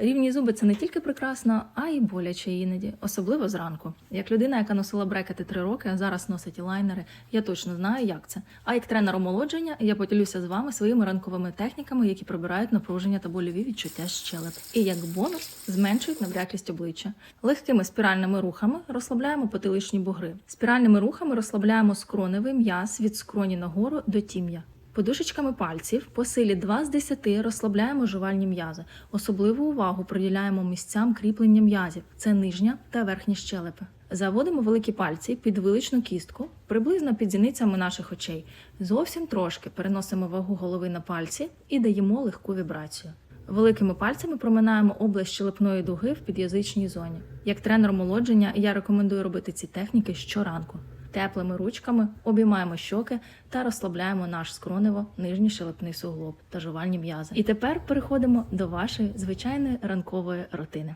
Рівні зуби це не тільки прекрасно, а й боляче іноді, особливо зранку. Як людина, яка носила брекети три роки, а зараз носить лайнери, я точно знаю, як це. А як тренер омолодження, я поділюся з вами своїми ранковими техніками, які прибирають напруження та больові відчуття щелеп. І як бонус зменшують набряклість обличчя. Легкими спіральними рухами розслабляємо потиличні бугри. Спіральними рухами розслабляємо скроневий м'яз від скроні нагору до тім'я. Подушечками пальців по силі 2 з 10 розслабляємо жувальні м'язи. Особливу увагу приділяємо місцям кріплення м'язів це нижня та верхні щелепи. Заводимо великі пальці під виличну кістку, приблизно під зіницями наших очей. Зовсім трошки переносимо вагу голови на пальці і даємо легку вібрацію. Великими пальцями проминаємо область щелепної дуги в під'язичній зоні. Як тренер молодження, я рекомендую робити ці техніки щоранку. Теплими ручками обіймаємо щоки та розслабляємо наш скронево, нижній шелепний суглоб та жувальні м'язи. І тепер переходимо до вашої звичайної ранкової рутини.